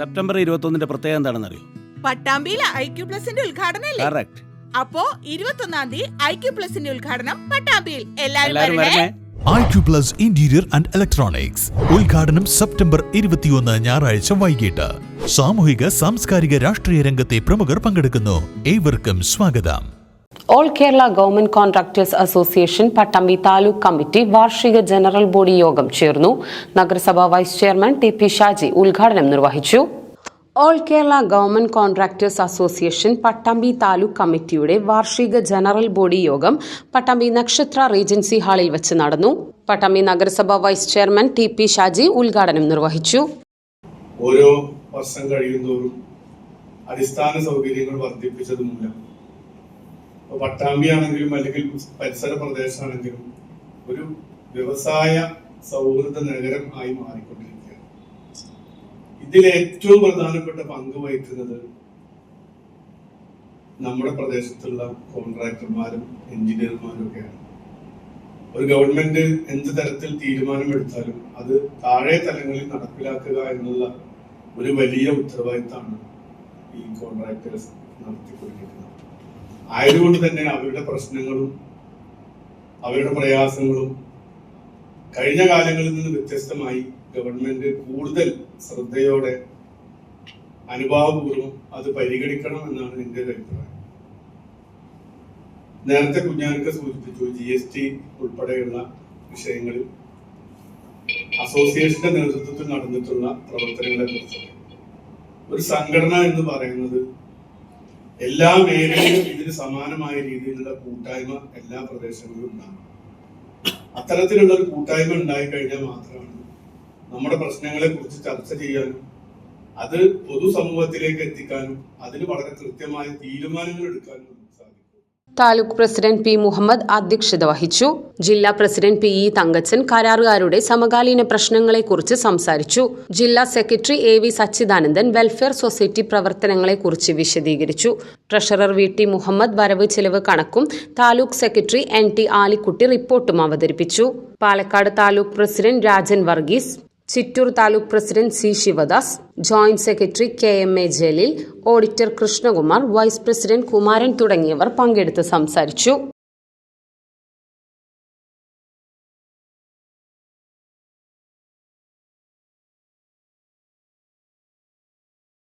September ഇരുപത്തൊന്നിന്റെ പ്രത്യേകത എന്താണെന്ന് അറിയോ പട്ടാമ്പിയിലെ ഐ ക്യു പ്ലസിന്റെ ഉദ്ഘാടനം കറക്റ്റ് അപ്പോ ഇരുപത്തൊന്നാം തീയതി ഐ ക്യു പ്ലസിന്റെ ഉദ്ഘാടനം പട്ടാമ്പിയിൽ. എല്ലാവരും എല്ലാരും വരണേ. വരണേ. I Q plus interior and electronics ഉദ്ഘാടനം സെപ്റ്റംബർ ഇരുപത്തിയൊന്ന് ഞായറാഴ്ച വൈകിട്ട്. സാമൂഹിക സാംസ്കാരിക രാഷ്ട്രീയ രംഗത്തെ പ്രമുഖർ പങ്കെടുക്കുന്നു. ഏവർക്കും സ്വാഗതം. All Kerala government contractors association Pattambi taluk committee വാർഷിക ജനറൽ ബോഡി യോഗം ചേർന്നു. നഗരസഭാ vice chairman T P Shaji ഉദ്ഘാടനം നിർവഹിച്ചു. All Kerala government contractors association Pattambi taluk കമ്മിറ്റിയുടെ വാർഷിക ജനറൽ ബോഡി യോഗം പട്ടാമ്പി നക്ഷത്ര റീജൻസി ഹാളിൽ വെച്ച് നടന്നു. പട്ടാമ്പി നഗരസഭാ vice chairman T P Shaji ഉദ്ഘാടനം നിർവഹിച്ചു. ഓരോ വർഷം കഴിയുന്തോറും അടിസ്ഥാന സൗകര്യങ്ങൾ വർദ്ധിപ്പിച്ചത് മൂലം ആണെങ്കിലും അല്ലെങ്കിൽ പരിസര പ്രദേശമാണെങ്കിലും ഒരു വ്യവസായ സൗഹൃദ നഗരം ആയി മാറിക്കൊണ്ടിരിക്കുകയാണ്. ഇതിൽ ഏറ്റവും പ്രധാനപ്പെട്ട പങ്ക് വഹിക്കുന്നത് നമ്മുടെ പ്രദേശത്തുള്ള കോൺട്രാക്ടർമാരും എഞ്ചിനീയർമാരും ഒക്കെയാണ്. ഒരു ഗവൺമെന്റ് എന്ത് തരത്തിൽ തീരുമാനമെടുത്താലും അത് താഴെ തലങ്ങളിൽ നടപ്പിലാക്കുക എന്നുള്ള ഒരു വലിയ ഉത്തരവാദിത്തമാണ് ഈ കോൺട്രാക്ടേഴ്സ് നടത്തിക്കൊണ്ടിരിക്കുന്നത്. ആയതുകൊണ്ട് തന്നെ അവരുടെ പ്രശ്നങ്ങളും അവരുടെ പ്രയാസങ്ങളും കഴിഞ്ഞ കാലങ്ങളിൽ നിന്ന് വ്യത്യസ്തമായി ഗവൺമെന്റ് കൂടുതൽ ശ്രദ്ധയോടെ അനുഭാവപൂർവം അത് പരിഗണിക്കണം എന്നാണ് എന്റെ ഒരു അഭിപ്രായം. നേരത്തെ കുഞ്ഞാനൊക്കെ സൂചിപ്പിച്ചു ജി എസ് ടി ഉൾപ്പെടെയുള്ള വിഷയങ്ങളിൽ അസോസിയേഷന്റെ നേതൃത്വത്തിൽ നടന്നിട്ടുള്ള പ്രവർത്തനങ്ങളെ കുറിച്ച് ഒരു സംഘടന എന്ന് പറയുന്നത് എല്ലാ മേഖലയിലും ഇതിന് സമാനമായ രീതിയിലുള്ള കൂട്ടായ്മ എല്ലാ പ്രദേശങ്ങളിലും ഉണ്ടാകും. അത്തരത്തിലുള്ള ഒരു കൂട്ടായ്മ ഉണ്ടായി കഴിഞ്ഞാൽ മാത്രമാണ് നമ്മുടെ പ്രശ്നങ്ങളെ കുറിച്ച് ചർച്ച ചെയ്യാനും അത് പൊതുസമൂഹത്തിലേക്ക് എത്തിക്കാനും അതിന് വളരെ കൃത്യമായ തീരുമാനങ്ങൾ എടുക്കാനും താലൂക്ക് പ്രസിഡന്റ് പി മുഹമ്മദ് അധ്യക്ഷത വഹിച്ചു. ജില്ലാ പ്രസിഡന്റ് പി ഇ തങ്കച്ചൻ കരാറുകാരുടെ സമകാലീന പ്രശ്നങ്ങളെക്കുറിച്ച് സംസാരിച്ചു. ജില്ലാ secretary A V Sachidanandan welfare society പ്രവർത്തനങ്ങളെക്കുറിച്ച് വിശദീകരിച്ചു. ട്രഷറർ വി ടി മുഹമ്മദ് വരവ് ചെലവ് കണക്കും taluk secretary N T Alikutty റിപ്പോർട്ടും അവതരിപ്പിച്ചു. Palakkad taluk president Rajan Varghese Chittur taluk president C Sivadas joint secretary K M A Jaleel auditor Krishnakumar vice president Kumaran തുടങ്ങിയവർ പങ്കെടുത്ത് സംസാരിച്ചു.